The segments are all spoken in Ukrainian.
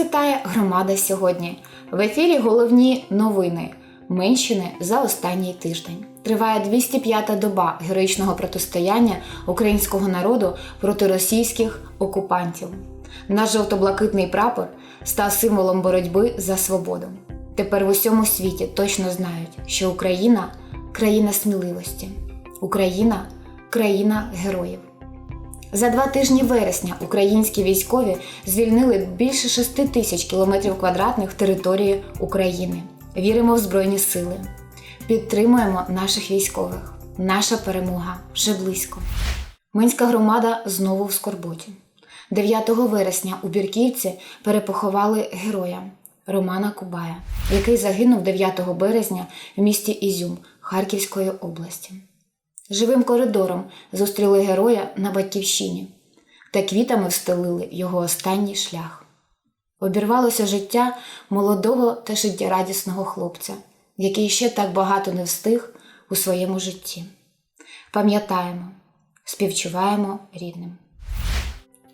Вітає громада сьогодні. В ефірі головні новини Менщини за останній тиждень. Триває 205-та доба героїчного протистояння українського народу проти російських окупантів. Наш жовто-блакитний прапор став символом боротьби за свободу. Тепер в усьому світі точно знають, що Україна країна сміливості, Україна країна героїв. За два тижні вересня українські військові звільнили більше 6 тисяч кілометрів квадратних території України. Віримо в Збройні Сили. Підтримуємо наших військових. Наша перемога вже близько. Минська громада знову в Скорботі. 9 вересня у Бірківці перепоховали героя Романа Кубая, який загинув 9 березня в місті Ізюм Харківської області. Живим коридором зустріли героя на батьківщині та квітами встелили його останній шлях. Обірвалося життя молодого та життєрадісного хлопця, який ще так багато не встиг у своєму житті. Пам'ятаємо, співчуваємо рідним.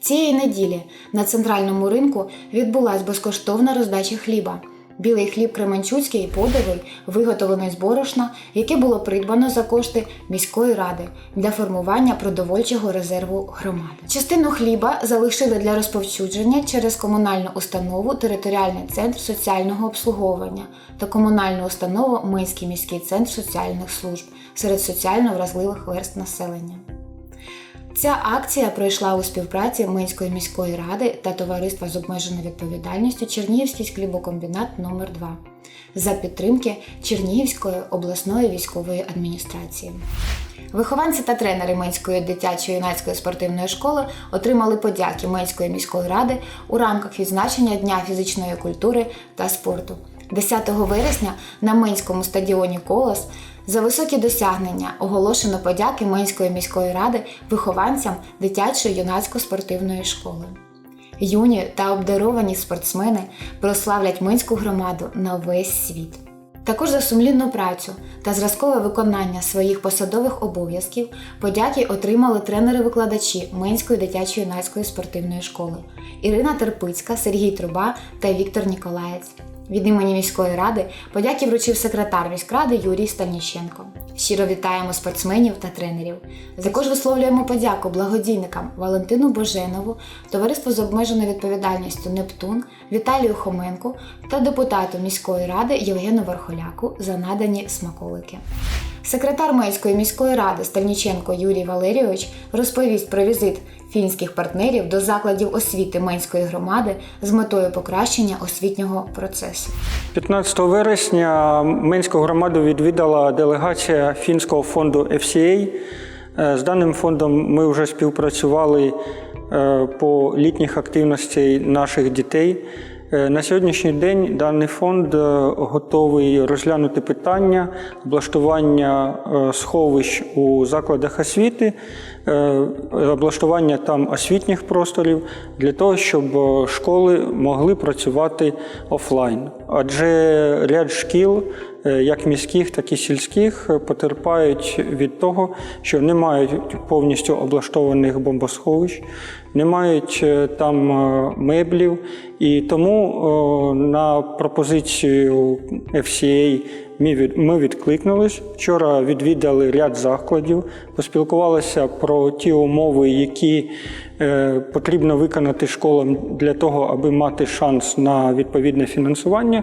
Цієї неділі на центральному ринку відбулась безкоштовна роздача хліба. Білий хліб Кременчуцький і подовий, виготовлений з борошна, яке було придбано за кошти міської ради для формування продовольчого резерву громади. Частину хліба залишили для розповсюдження через комунальну установу Територіальний центр соціального обслуговування та комунальну установу Минський міський центр соціальних служб серед соціально вразливих верст населення. Ця акція пройшла у співпраці Минської міської ради та товариства з обмеженою відповідальністю Чернігівський хлібокомбінат номер 2 за підтримки Чернігівської обласної військової адміністрації. Вихованці та тренери Минської дитячої юнацької спортивної школи отримали подяки Минської міської ради у рамках відзначення Дня фізичної культури та спорту. 10 вересня на Минському стадіоні Колос за високі досягнення оголошено подяки Минської міської ради вихованцям дитячої юнацько-спортивної школи. Юні та обдаровані спортсмени прославлять Минську громаду на весь світ. Також за сумлінну працю та зразкове виконання своїх посадових обов'язків подяки отримали тренери-викладачі Минської дитячої юнацької спортивної школи Ірина Терпицька, Сергій Труба та Віктор Ніколаєць. Від імені міської ради подяки вручив секретар міськради Юрій Станіщенко. Щиро вітаємо спортсменів та тренерів. Також висловлюємо подяку благодійникам Валентину Боженову, товариству з обмеженою відповідальністю Нептун, Віталію Хоменку та депутату міської ради Євгену Вархоляку за надані смаколики. Секретар Мейської міської ради Стальніченко Юрій Валерійович розповість про візит фінських партнерів до закладів освіти Менської громади з метою покращення освітнього процесу. 15 вересня Менську громаду відвідала делегація фінського фонду FCA. Е, З даним фондом ми вже співпрацювали е, по літніх активностей наших дітей. Е, На сьогоднішній день даний фонд е, готовий розглянути питання облаштування е, сховищ у закладах освіти, облаштування там освітніх просторів для того, щоб школи могли працювати офлайн. Адже ряд шкіл, як міських, так і сільських, потерпають від того, що не мають повністю облаштованих бомбосховищ, не мають там меблів. І тому на пропозицію FCA ми від- ми відкликнулись. Вчора відвідали ряд закладів, поспілкувалися про ті умови, які потрібно виконати школам для того, аби мати шанс на відповідне фінансування.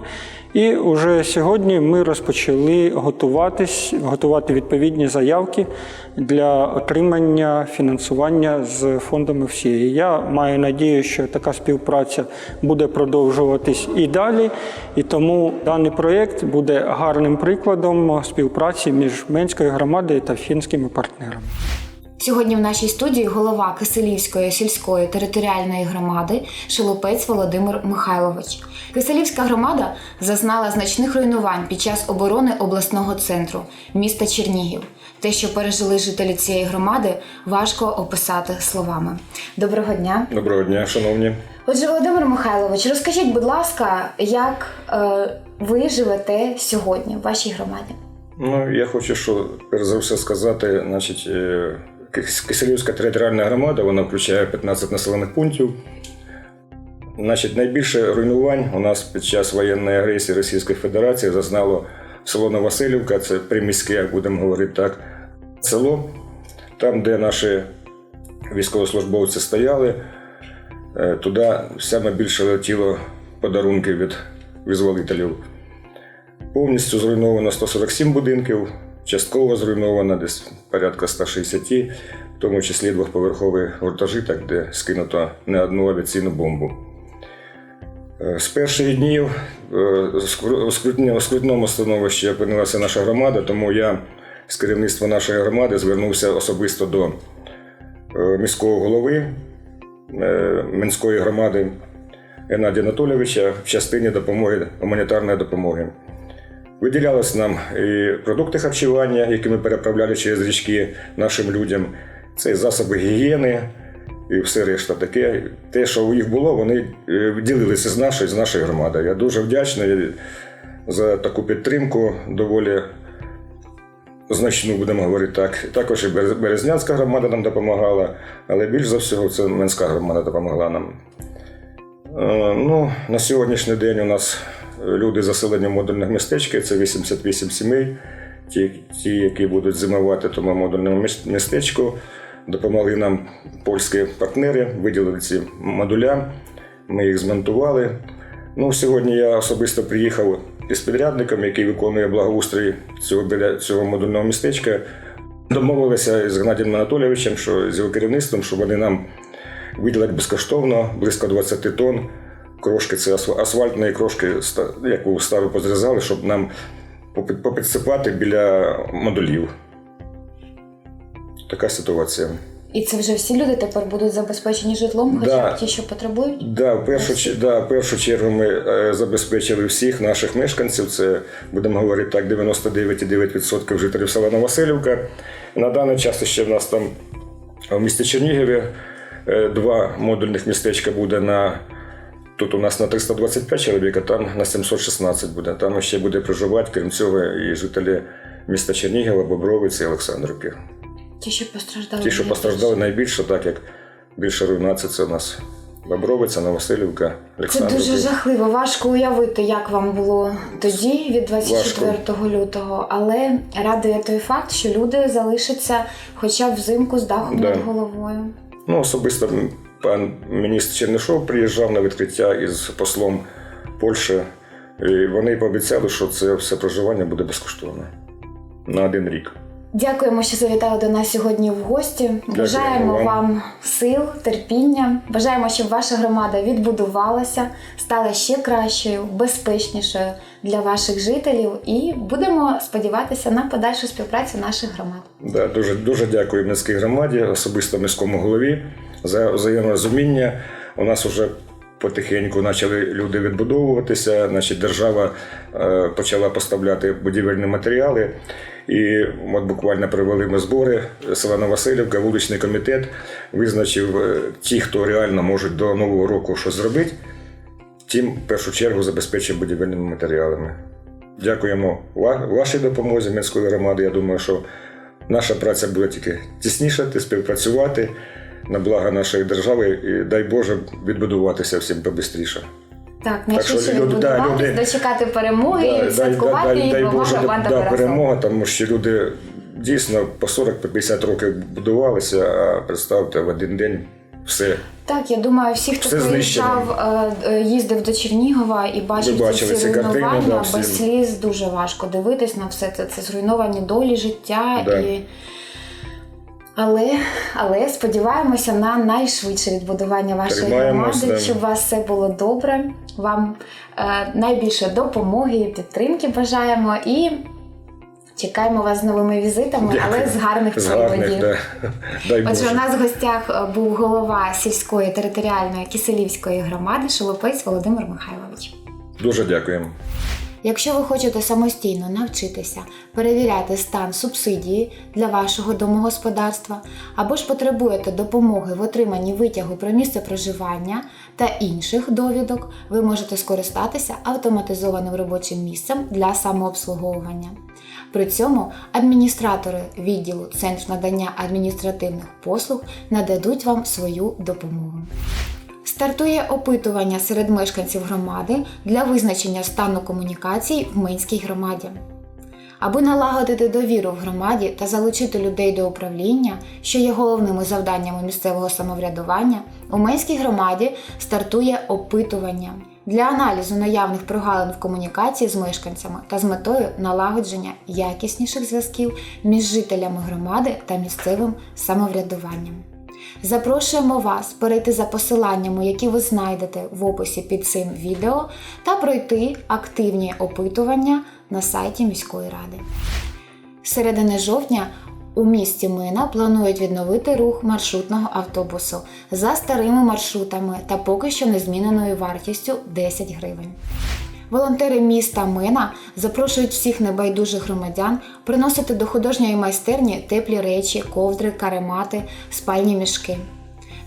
І вже сьогодні ми розпочали готуватись, готувати відповідні заявки для отримання фінансування з фондом FCA. Я маю надію, що така співпраця буде продовжуватись і далі, і тому даний проєкт буде гарним прикладом співпраці між Менською громадою та фінськими партнерами. Сьогодні в нашій студії голова Киселівської сільської територіальної громади Шелупець Володимир Михайлович. Киселівська громада зазнала значних руйнувань під час оборони обласного центру міста Чернігів. Те, що пережили жителі цієї громади, важко описати словами. Доброго дня. Доброго дня, шановні. Отже, Володимир Михайлович, розкажіть, будь ласка, як е, ви живете сьогодні в вашій громаді? Ну, я хочу, що перш за все сказати, значить, е, Кис- Киселівська територіальна громада, вона включає 15 населених пунктів. Значить, найбільше руйнувань у нас під час воєнної агресії Російської Федерації зазнало село Новоселівка, це приміське, як будемо говорити так, село, там, де наші військовослужбовці стояли, е, туди саме більше летіло подарунків від визволителів. Повністю зруйновано 147 будинків, частково зруйновано десь порядка 160, в тому числі двохповерховий гуртожиток, де скинуто не одну авіаційну бомбу. Е, З перших днів е, у скрутному становищі опинилася наша громада, тому я з керівництва нашої громади звернувся особисто до е, міського голови Мінської громади Геннадія Анатолійовича в частині допомоги, гуманітарної допомоги. Виділялись нам і продукти харчування, які ми переправляли через річки нашим людям. Це і засоби гігієни і все решта таке. Те, що у їх було, вони е, ділилися з нашою, з нашою громадою. Я дуже вдячний за таку підтримку, доволі значну, будемо говорити так. Також і Берез- Березнянська громада нам допомагала, але більш за всього це Менська громада допомогла нам. Е, Ну, на сьогоднішній день у нас люди заселені в модульних містечках, це 88 сімей. Ті, ті, які будуть зимувати тому модульному містечку, допомогли нам польські партнери, виділили ці модуля, ми їх змонтували. Ну, сьогодні я особисто приїхав із підрядником, який виконує благоустрій цього, біля цього модульного містечка. Домовилися з Геннадієм Анатолійовичем, що з його керівництвом, що вони нам виділять безкоштовно близько 20 тонн. Крошки це асфа- асфальтної крошки, яку стару позрізали, щоб нам попідсипати біля модулів. Така ситуація. І це вже всі люди тепер будуть забезпечені житлом, хоча Да. б ті, що потребують. Да, в першу, да, в першу чергу ми е, забезпечили всіх наших мешканців. Це будемо говорити так, 99,9% жителів села Новоселівка. На даний час ще в нас там в місті Чернігові е, два модульних містечка буде на. Тут у нас на 325 чоловік, а там на 716 буде. Там ще буде проживати, крім цього, і жителі міста Чернігова, Бобровиці і Олександрівки. Ті, що постраждали. Ті, що постраждали найбільше, так як більше руйнації, це у нас Бобровиця, Новоселівка, Це дуже жахливо. Важко уявити, як вам було тоді, від 24 лютого. Але радує той факт, що люди залишаться хоча б взимку з дахом Да. над головою. Ну, особисто пан міністр Чернишов приїжджав на відкриття із послом Польщі, і вони пообіцяли, що це все проживання буде безкоштовно на один рік. Дякуємо, що завітали до нас сьогодні в гості. Бажаємо вам. вам сил, терпіння. Бажаємо, щоб ваша громада відбудувалася, стала ще кращою, безпечнішою для ваших жителів. І будемо сподіватися на подальшу співпрацю наших громад. Да, дуже, дуже дякую міській громаді, особисто міському голові взаєморозуміння. У нас вже потихеньку почали люди відбудовуватися. Значить, держава е, почала поставляти будівельні матеріали. І от буквально провели ми збори села Новоселівка, вуличний комітет визначив е, ті, хто реально можуть до нового року щось зробити, тим в першу чергу забезпечує будівельними матеріалами. Дякуємо вашій допомозі міської громади. Я думаю, що наша праця буде тільки тісніше, співпрацювати на благо нашої держави і дай Боже відбудуватися всім побистріше. Так, найшвидше люди- да, люди- дочекати перемоги і святкувати її допомога банда да, перемога, тому що люди дійсно по 40-50 років будувалися, а представте, в один день все. Так, я думаю, всі, хто приїжджав, е, е, їздив до Чернігова і бачив ці картини, руйнування, да, без сліз дуже важко дивитись на все це. Це зруйновані долі, життя Да. і. Але, але сподіваємося на найшвидше відбудування вашої громади, да. щоб у вас все було добре. Вам е, найбільше допомоги і підтримки бажаємо і чекаємо вас з новими візитами, але Дякую. з гарних З гарних, приводів. да. Отже, у нас в гостях е, був голова сільської територіальної Киселівської громади Шелопець Володимир Михайлович. Дуже дякуємо. Якщо ви хочете самостійно навчитися перевіряти стан субсидії для вашого домогосподарства або ж потребуєте допомоги в отриманні витягу про місце проживання та інших довідок, ви можете скористатися автоматизованим робочим місцем для самообслуговування. При цьому адміністратори відділу Центр надання адміністративних послуг нададуть вам свою допомогу. Стартує опитування серед мешканців громади для визначення стану комунікацій в Минській громаді. Аби налагодити довіру в громаді та залучити людей до управління, що є головними завданнями місцевого самоврядування, у Минській громаді стартує опитування для аналізу наявних прогалин в комунікації з мешканцями та з метою налагодження якісніших зв'язків між жителями громади та місцевим самоврядуванням. Запрошуємо вас перейти за посиланнями, які ви знайдете в описі під цим відео, та пройти активні опитування на сайті міської ради. З середини жовтня у місті Мина планують відновити рух маршрутного автобусу за старими маршрутами та поки що незміненою вартістю 10 гривень. Волонтери міста Мина запрошують всіх небайдужих громадян приносити до художньої майстерні теплі речі, ковдри, каремати, спальні мішки.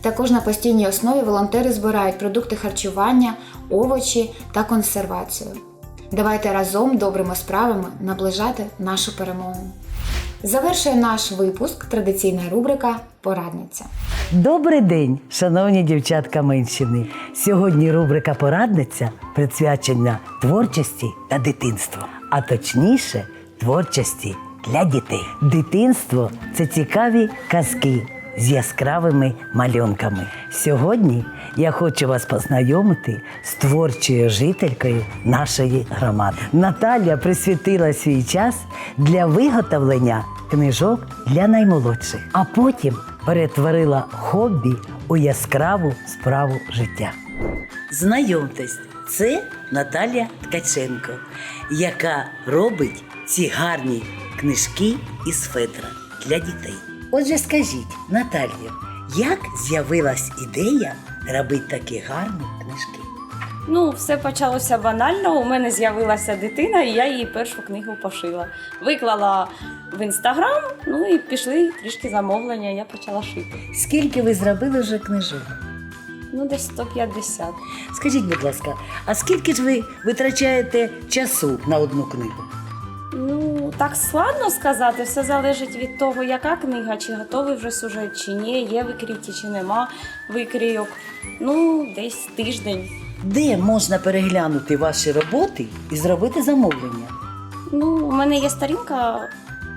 Також на постійній основі волонтери збирають продукти харчування, овочі та консервацію. Давайте разом добрими справами наближати нашу перемогу. Завершує наш випуск традиційна рубрика Порадниця. Добрий день, шановні дівчатка Менщини. Сьогодні рубрика Порадниця присвячена творчості та дитинству, а точніше, творчості для дітей. Дитинство це цікаві казки з яскравими малюнками. Сьогодні я хочу вас познайомити з творчою жителькою нашої громади. Наталя присвятила свій час для виготовлення книжок для наймолодших, а потім перетворила хобі у яскраву справу життя. Знайомтесь, це Наталія Ткаченко, яка робить ці гарні книжки із фетра для дітей. Отже, скажіть, Наталію, як з'явилась ідея робити такі гарні книжки? Ну, все почалося банально. У мене з'явилася дитина, і я її першу книгу пошила. Виклала в інстаграм, ну і пішли трішки замовлення, я почала шити. Скільки ви зробили вже книжок? Ну, десь 150. Скажіть, будь ласка, а скільки ж ви витрачаєте часу на одну книгу? Ну, так складно сказати, все залежить від того, яка книга, чи готовий вже сюжет, чи ні, є викрійки, чи нема викрійок. Ну, десь тиждень. Де можна переглянути ваші роботи і зробити замовлення? Ну, у мене є сторінка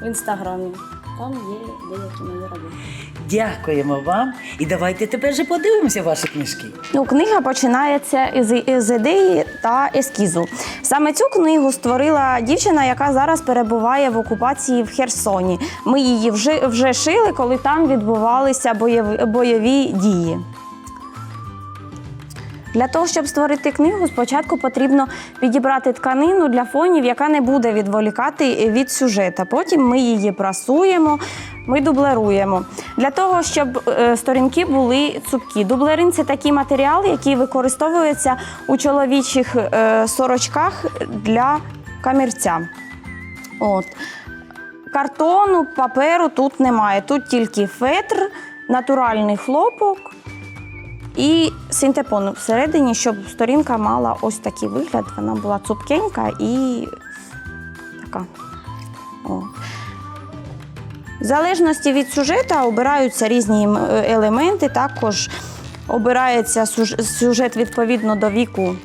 в інстаграмі. Там є деякі мої роботи. Дякуємо вам і давайте тепер же подивимося ваші книжки. Ну, книга починається із, із ідеї та ескізу. Саме цю книгу створила дівчина, яка зараз перебуває в окупації в Херсоні. Ми її вже, вже шили, коли там відбувалися бойові, бойові дії. Для того, щоб створити книгу, спочатку потрібно підібрати тканину для фонів, яка не буде відволікати від сюжета. Потім ми її прасуємо, ми дублеруємо. Для того, щоб е, сторінки були цупкі. Дублерин це такий матеріал, який використовується у чоловічих е, сорочках для камірця. От. Картону, паперу тут немає. Тут тільки фетр, натуральний хлопок і синтепон всередині, щоб сторінка мала ось такий вигляд. Вона була цупкенька і така. О. В залежності від сюжета обираються різні елементи. Також обирається сюжет відповідно до віку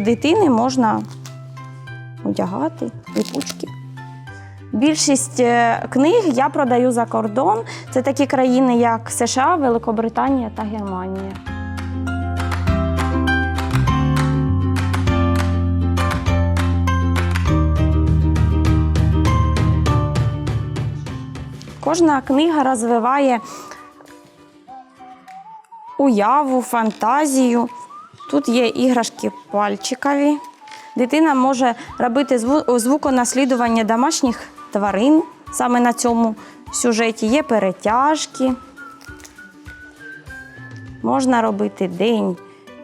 дитини, можна одягати липучки. Більшість е, книг я продаю за кордон. Це такі країни, як США, Великобританія та Германія. Кожна книга розвиває уяву, фантазію. Тут є іграшки пальчикові. Дитина може робити зву- звуконаслідування домашніх тварин. Саме на цьому сюжеті є перетяжки. Можна робити день,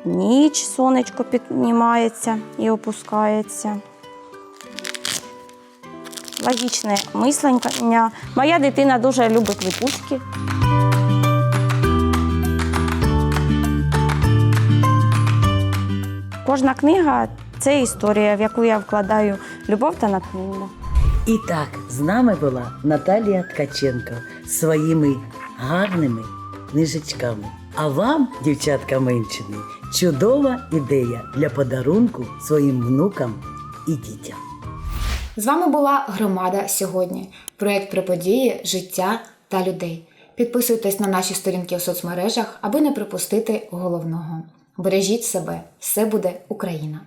ніч, сонечко піднімається і опускається. Логічне мислення. Моя дитина дуже любить липучки. Кожна книга це історія, в яку я вкладаю любов та натхнення. І так, з нами була Наталія Ткаченко з своїми гарними книжечками. А вам, дівчатка Меншини, чудова ідея для подарунку своїм внукам і дітям. З вами була громада сьогодні. Проєкт про події, життя та людей. Підписуйтесь на наші сторінки у соцмережах, аби не пропустити головного. Бережіть себе, все буде Україна!